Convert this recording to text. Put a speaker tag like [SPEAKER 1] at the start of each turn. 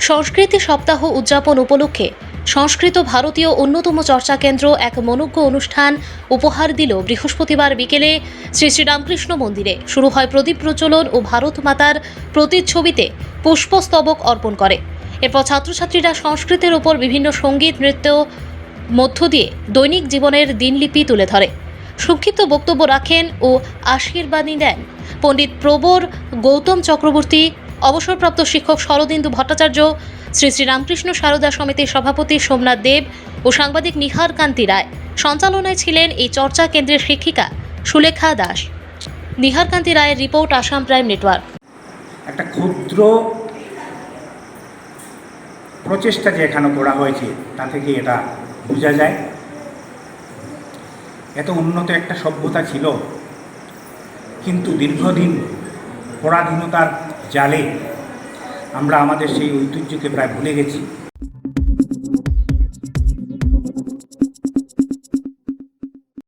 [SPEAKER 1] সংস্কৃতি সপ্তাহ উদযাপন উপলক্ষে সংস্কৃত ভারতীয় অন্যতম চর্চা কেন্দ্র এক মনোজ্ঞ অনুষ্ঠান উপহার দিল বৃহস্পতিবার বিকেলে শ্রী শ্রীরামকৃষ্ণ মন্দিরে। শুরু হয় প্রদীপ প্রচলন ও ভারত মাতার প্রতিচ্ছবিতে পুষ্পস্তবক অর্পণ করে। এরপর ছাত্রছাত্রীরা সংস্কৃতের ওপর বিভিন্ন সংগীত, নৃত্য মধ্য দিয়ে দৈনিক জীবনের দিনলিপি তুলে ধরে। সংক্ষিপ্ত বক্তব্য রাখেন ও আশীর্বাদী দেন পণ্ডিত প্রবর গৌতম চক্রবর্তী অবসরপ্রাপ্ত শিক্ষক শরদিন্দু ভট্টাচার্য, শ্রী শ্রী রামকৃষ্ণ সারদা সমিতির সভাপতি সোমনাথ দেব ও সাংবাদিক নিহার কান্তি রায়। সঞ্চালনায় ছিলেন এই চর্চা কেন্দ্রের শিক্ষিকা সুলেখা দাস। নিহার কান্তি রায়ের রিপোর্ট আসাম প্রাইম নেটওয়ার্ক।
[SPEAKER 2] একটা ক্ষুদ্র প্রচেষ্টা যে এখানে করা হয়েছে, তা থেকে এটা বোঝা যায়। এত উন্নত একটা সভ্যতা ছিল, কিন্তু দীর্ঘদিন পরাধীনতার জালে আমরা আমাদের সেই ঐতিহ্যকে প্রায় ভুলে গেছি।